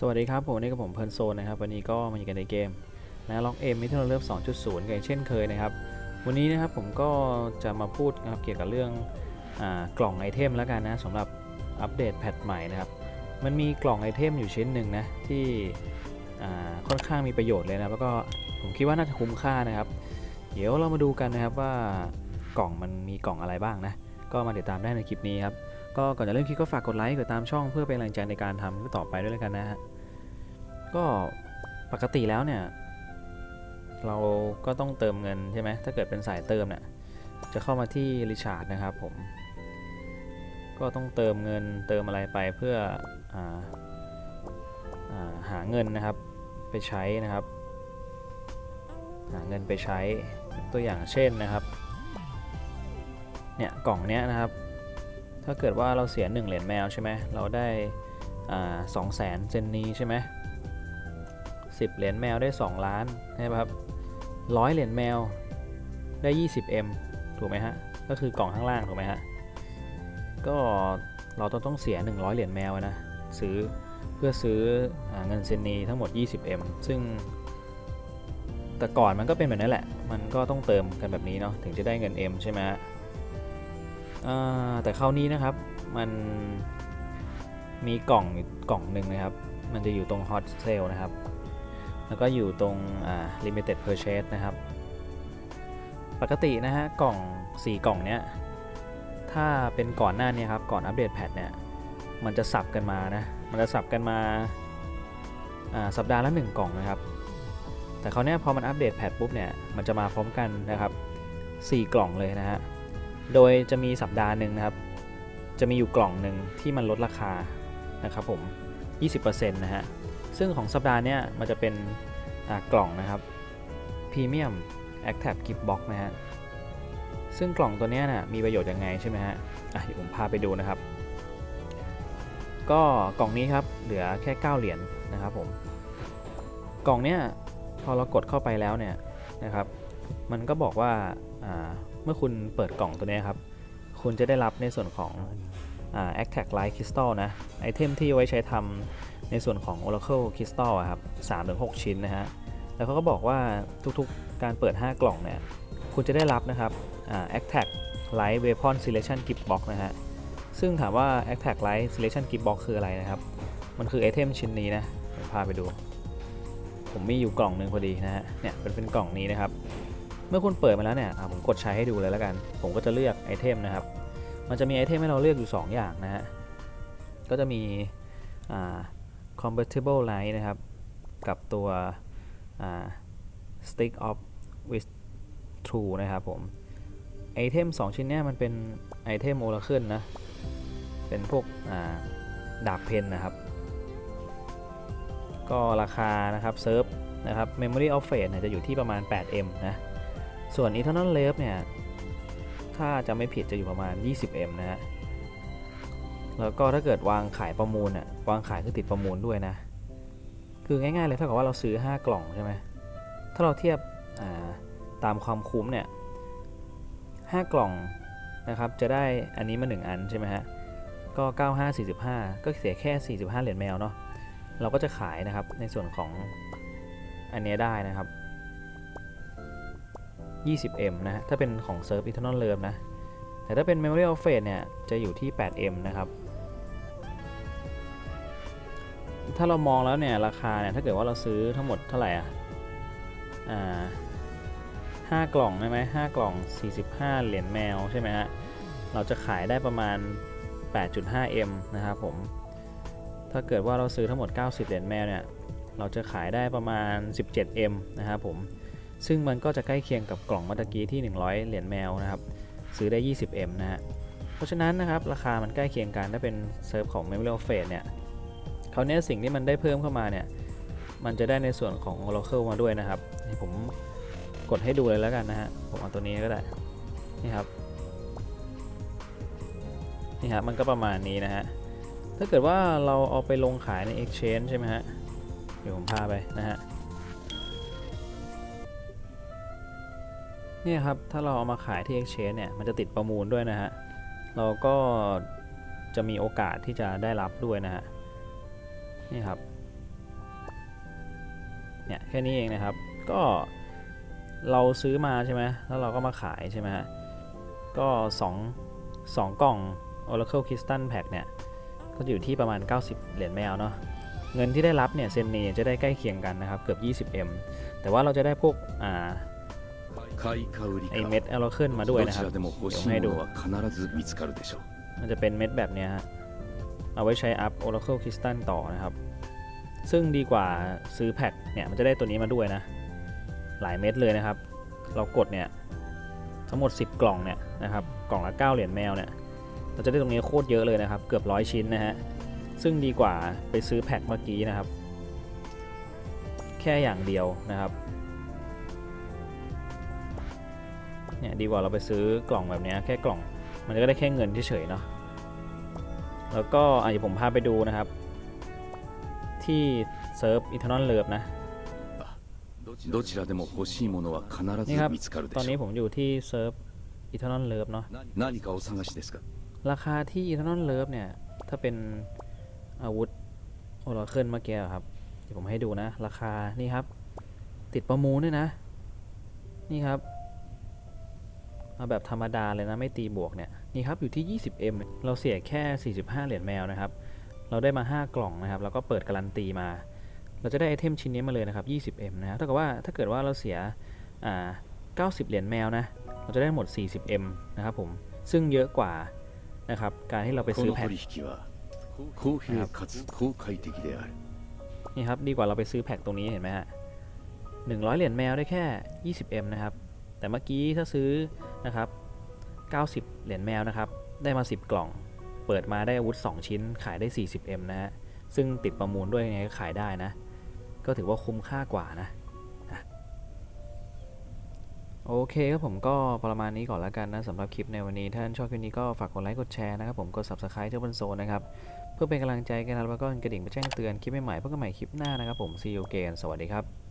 สวัสดีครับผมนี่กับผมเพลินโซนนะครับวันนี้ก็มาอยู่กันในเกมนะล็อกเอ็มมิทเทอร์เลิฟ2.0กันอีกเช่นเคยนะครับ วันนี้นะครับผมก็จะมาพูดนะครับเกี่ยวกับเรื่องอกล่องไอเทมแล้วกันนะสำหรับอัปเดตแพทใหม่นะครับมันมีกล่องไอเทมอยู่ชิ้นหนึ่งนะที่ค่อนข้างมีประโยชน์เลยนะแล้วก็ผมคิดว่าน่าจะคุ้มค่านะครับ เดี๋ยวเรามาดูกันนะครับว่ากล่องมันมีกล่องอะไรบ้างนะ ก็มาติดตามได้ในคลิปนี้ครับ ก็ก่อนจะเริ่มคลิปก็ฝากกดไลค์กดตามช่องเพื่อเป็นแรงใจในการทำต่อไปด้วยแล้วกันนะฮะ ก็ปกติแล้วเนี่ย เราก็ต้องเติมเงินใช่ไหมถ้าเกิดเป็นสายเติมเนี่ยจะเข้ามาที่ริชาร์ดนะครับผม ก็ต้องเติมเงินเติมอะไรไปเพื่ออาอาหาเงินนะครับไปใช้นะครับ หาเงินไปใช้ตัวอย่างเช่นนะครับ เนี่ยกล่องเนี้ยนะครับ ถ้าเกิดว่าเราเสีย 1 เหรียญแมวใช่ไหมเราได้สองแสนเซนนีใช่ไหมสิบเหรียญแมวได้ 2 ล้านใช่ไหมครับร้อยเหรียญแมวได้ 20M ถูกไหมฮะ ก็คือกล่องข้างล่างถูกไหมฮะ ก็เราต้องต้องเสีย 100 เหรียญแมวนะ ซื้อเพื่อซื้ออเงินเซนนีทั้งหมด 20M ซึ่ง แต่ก่อนมันก็เป็นแบบนั้นแหละ มันก็ต้องเติมกันแบบนี้เนาะ ถึงจะได้เงิน M ใช่ไหมฮะ แต่คราวนี้นะครับมันมีกล่องกล่องหนึ่งนะครับ มันจะอยู่ตรง Hot Sale นะครับ แล้วก็อยู่ตรง Limited Purchase นะครับ ปกตินะฮะกล่อง 4 กล่องเนี้ยถ้าเป็นก่อนหน้านี้ครับก่อนอัปเดตแพทเนี่ยมันจะสับกันมานะ มันจะสับกันมาาสัปดาห์ละ1กล่องนะครับ แต่คราวนี้พอมันอัปเดตแพทปุ๊บเนี่ยมันจะมาพร้อมกันนะครับ 4 กล่องเลยนะฮะ โดยจะมีสัปดาห์หนึ่งนะครับ จะมีอยู่กล่องหนึ่งที่มันลดราคานะครับผม 20%นะฮะ ซึ่งของสัปดาห์เนี้ยมันจะเป็นกล่องนะครับ Premium a c t a b Gift Box นะฮะ ซึ่งกล่องตัวเนี้ยนะมีประโยชน์ยังไงใช่ไหมฮะ อะผมพาไปดูนะครับ ก็กล่องนี้ครับเหลือแค่ 9 เหรียญนนะครับผม กล่องเนี้ยพอเรากดเข้าไปแล้วเนี่ยนะครับ มันก็บอกว่า เมื่อคุณเปิดกล่องตัวนี้ครับ คุณจะได้รับในส่วนของอ่า a c t a c Light Crystal นะ ไอเทมที่ไว้ใช้ทำในส่วนของ Oracle Crystal อะครับ3-6 ชิ้นนะฮะ แล้วเขาก็บอกว่าทุกๆการเปิด 5 กล่องเนี่ย คุณจะได้รับนะครับอ่า a c t a c Light Weapon Selection Gift Box นะฮะ ซึ่งถามว่า a c t a c Light Selection Gift Box คืออะไรนะครับ มันคือไอเทมชิ้นนี้นะผมพาไปดู ผมมีอยู่กล่องหนึ่งพอดีนะฮะ เนี่ยเป็นเป็นกล่องนี้นะครับ เมื่อคุณเปิดมาแล้วเนี่ยผมกดใช้ให้ดูเลยแล้วกัน ผมก็จะเลือกไอเทมนะครับ มันจะมีไอเทมให้เราเลือกอยู่ 2 อย่างนะฮะ ก็จะมี compatible light นะครับ กับตัว stick of with true นะครับผม ไอเทม 2 ชิ้นเนี้ยมันเป็นไอเทม Oracle นะ เป็นพวกดาบเพนนะครับ ก็ราคานะครับเซิร์ฟนะครับ Memory of Fate เนี่ยจะอยู่ที่ประมาณ 8M นะ ส่วน Eternal l a v e เนี่ย ถ้าจะไม่ผิดจะอยู่ประมาณ 20M นะฮะ แล้วก็ถ้าเกิดวางขายประมูลอะวางขายคือติดประมูลด้วยนะ คือง่ายๆเลยเท่ากับว่าเราซื้อ 5 กล่องใช่ไหม ถ้าเราเทียบตามความคุ้มเนี่ย5กล่องนะครับจะได้อันนี้มา 1 อันใช่ไหมฮะ ก็ 95 45 ก็เสียแค่ 45 เหรียญแมวเนาะ เราก็จะขายนะครับในส่วนของอันนี้ได้นะครับ 20M นะฮะถ้าเป็นของ Surf Eternal l e r v นะ แต่ถ้าเป็น Memory of Fate เนี่ย จะอยู่ที่ 8M นะครับ ถ้าเรามองแล้วเนี่ย ราคาเนี่ย ถ้าเกิดว่าเราซื้อทั้งหมดเท่าไหร่อะ อ่าห้ากล่องใช่ไหมห้ากล่อง 45 เหรียญแมวใช่ไหมฮะ เราจะขายได้ประมาณ 8.5M นะครับผม ถ้าเกิดว่าเราซื้อทั้งหมด 90 เหรียญแมวเนี่ย เราจะขายได้ประมาณ 17M นะครับผม ซึ่งมันก็จะใกล้เคียงกับกล่องเมื่อกี้ที่ 100 เหรียญแมวนะครับ ซื้อได้ 20M นะฮะ เพราะฉะนั้นนะครับ ราคามันใกล้เคียงกันถ้าเป็นเซิร์ฟของ Memory of Fate เนี่ยคราวนี้สิ่งที่มันได้เพิ่มเข้ามาเนี่ย มันจะได้ในส่วนของ Oracle มาด้วยนะครับ ผมกดให้ดูเลยแล้วกันนะฮะ ผมเอาตัวนี้ก็ได้ นี่ครับ นี่ครับ มันก็ประมาณนี้นะฮะ ถ้าเกิดว่าเราเอาไปลงขายใน Exchange ใช่ไหมฮะ เดี๋ยวผมพาไปนะฮะ เนี่ยครับ ถ้าเราเอามาขายที่ Exchange เนี่ย มันจะติดประมูลด้วยนะฮะ เราก็จะมีโอกาสที่จะได้รับด้วยนะฮะ นี่ครับ เนี่ยแค่นี้เองนะครับ ก็เราซื้อมาใช่ไหม แล้วเราก็มาขายใช่ไหมฮะ ก็2 2กล่อง Oracle Crystal Pack เนี่ย ก็จะอยู่ที่ประมาณ 90 เหรียญแมวเนาะเงินที่ได้รับเนี่ยเซนเนีจะได้ใกล้เคียงกันนะครับ เกือบ 20M แต่ว่าเราจะได้พวกอ่า ไอเม็ดเอาเราขึ้นมาด้วยนะครับเดี๋ยวให้ดูมันจะเป็นเม็ดแบบนี้ฮะเอาไว้ใช้อัพ Oracle Crystal ต่อนะครับ ซึ่งดีกว่าซื้อแพ็คเนี่ยมันจะได้ตัวนี้มาด้วยนะ หลายเม็ดเลยนะครับ เรากดเนี่ยทั้งหมด 10 กล่องเนี่ยนะครับกล่องละ 9 เหรียญแมวเนี่ยเราจะได้ตรงนี้โคตรเยอะเลยนะครับ เกือบร้อยชิ้นนะฮะซึ่งดีกว่าไปซื้อแพ็คเมื่อกี้นะครับ แค่อย่างเดียวนะครับ เนี่ยดีกว่าเราไปซื้อกล่องแบบนี้แค่กล่อง มันก็ได้แค่เงินเฉยเนาะแล้วก็อะผมพาไปดูนะครับ ที่เซิร์ฟอิทานอนเลิฟนะนี่ครับตอนนี้ผมอยู่ที่เซิร์ฟอิทานอนเลิฟเนาะราคาที่อิทานอนเลิฟเนี่ย ถ้าเป็นอาวุธโอราเคิลเมื่อกี้ครับเดี๋ยวผมให้ดูนะ ราคานี่ครับ ติดประมูลด้วยนะ นี่ครับ เอาแบบธรรมดาเลยนะไม่ตีบวกเนี่ยนี่ครับอยู่ที่ 20M เราเสียแค่ 45 เหรียญแมวนะครับ เราได้มา 5 กล่องนะครับ แล้วก็เปิดการันตีมา เราจะได้ไอเทมชิ้นนี้มาเลยนะครับ 20M นะถ้าากับว่าถ้าเกิดว่าเราเสียอ่า90 เหรียญแมวนะ เราจะได้หมด 40M นะครับผม ซึ่งเยอะกว่านะครับ การที่เราไปซื้อแพ็คนี่ครับ ดีกว่าเราไปซื้อแพ็คตรงนี้เห็นไหมฮะหนึ่งร้อยเหรียญแมวได้แค่ยี่สิบ m นะครับ แต่เมื่อกี้ถ้าซื้อ นะครับ 90 เหรียญแมวนะครับ ได้มา 10 กล่อง เปิดมาได้อาวุธ 2 ชิ้น ขายได้ 40M นะฮะ ซึ่งติดประมูลด้วยยังไงก็ขายได้นะ ก็ถือว่าคุ้มค่ากว่านะ โอเคครับผมก็ประมาณนี้ก่อนแล้วกันนะสำหรับคลิปในวันนี้ถ้าท่านชอบคลิปนี้ก็ฝากกดไลค์กดแชร์นะครับผม กด subscribe เจ้าบนโซนนะครับ เพื่อเป็นกำลังใจกันนะแล้วก็กระดิ่งไปแจ้งเตือนคลิปใหม่ๆพบกันใหม่คลิปหน้านะครับผม see you again สวัสดีครับ